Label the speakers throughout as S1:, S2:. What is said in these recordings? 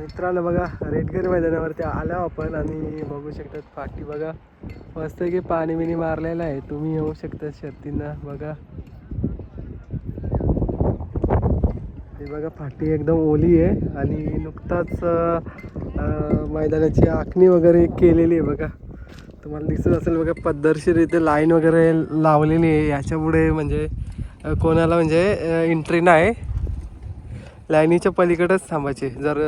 S1: मित्रांनो बघा रेडगर मैदानावरती आलो आपण आणि बघू शकतात फाटी बघा. मस्त की पाणी बिणी मारलेलं आहे. तुम्ही येऊ शकता शर्तींना बघा. हे बघा फाटी एकदम ओली आहे आणि नुकताच मैदानाची आखणी वगैरे केलेली आहे बघा. तुम्हाला दिसत असेल बघा पद्धतशीर इथे लाईन वगैरे लावलेली आहे. याच्यापुढे म्हणजे कोणाला म्हणजे एंट्री नाही. लाईनीच्या पलीकडेच थांबायचे. जर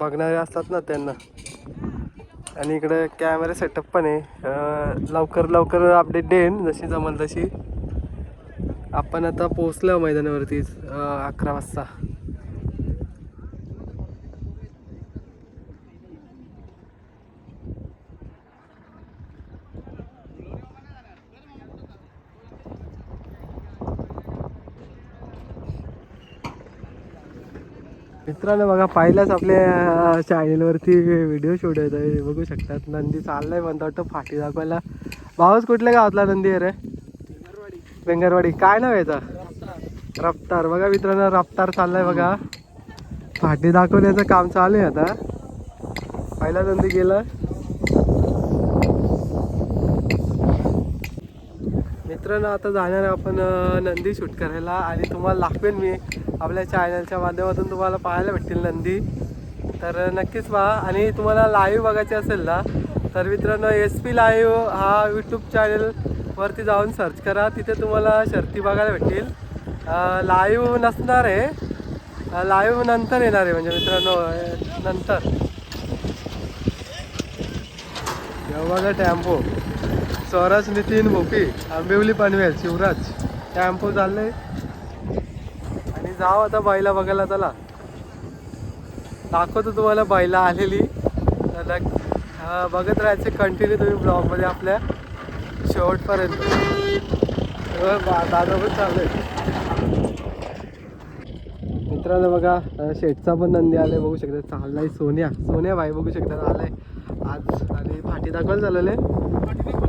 S1: बघणारे असतात ना त्यांना. आणि इकडं कॅमेरा सेटअप पण आहे. लवकर लवकर अपडेट देईन जशी जमल तशी. आपण आता पोचलो मैदानावरती अकरा वाजता. मित्रांनो बघा पहिलाच आपल्या चॅनेलवरती व्हिडिओ शूट येत आहे. बघू शकतात नंदी चाललाय म्हणतो वाटतं फाटी दाखवायला. भाऊच कुठल्या गावातला नंदी अरे बेंगरवाडी काय नाव याचा? रफ्तार. बघा मित्रांनो रफ्तार चाललाय बघा. फाटी दाखवण्याचं काम चालू आहे आता. पहिला नंदी गेला. मित्रांनो आता जाणार आपण नंदी शूट करायला. आणि तुम्हाला दाखवेन मी आपल्या चॅनलच्या माध्यमातून तुम्हाला पाहायला भेटतील नंदी. तर नक्कीच पहा. आणि तुम्हाला लाईव्ह बघायचे असेल ना तर मित्रांनो एस पी लाईव्ह हा यूट्यूब चॅनलवरती जाऊन सर्च करा. तिथे तुम्हाला शर्ती बघायला भेटतील. लाईव्ह नसणार आहे. लाईव्ह नंतर येणार आहे. म्हणजे मित्रांनो नंतर. बघा टॅम्पो. स्वराज नितीन भोपी आंबिवली पनवेल शिवराज. टॅम्पो चाललंय. आहे जाव आता बैला बघायला चला. दाखवतो तुम्हाला बैला आलेली. बघत राहायचे कंटिन्यू तुम्ही ब्लॉगमध्ये आपल्या शेवटपर्यंत. बा- दादा पण चालू मित्रांनो बघा शेठचा पण नंदी आलाय बघू शकता. चाललाय सोन्या. सोन्या बाई बघू शकता आलाय आज. आणि फाटी दाखवायला चाललेलं. आहे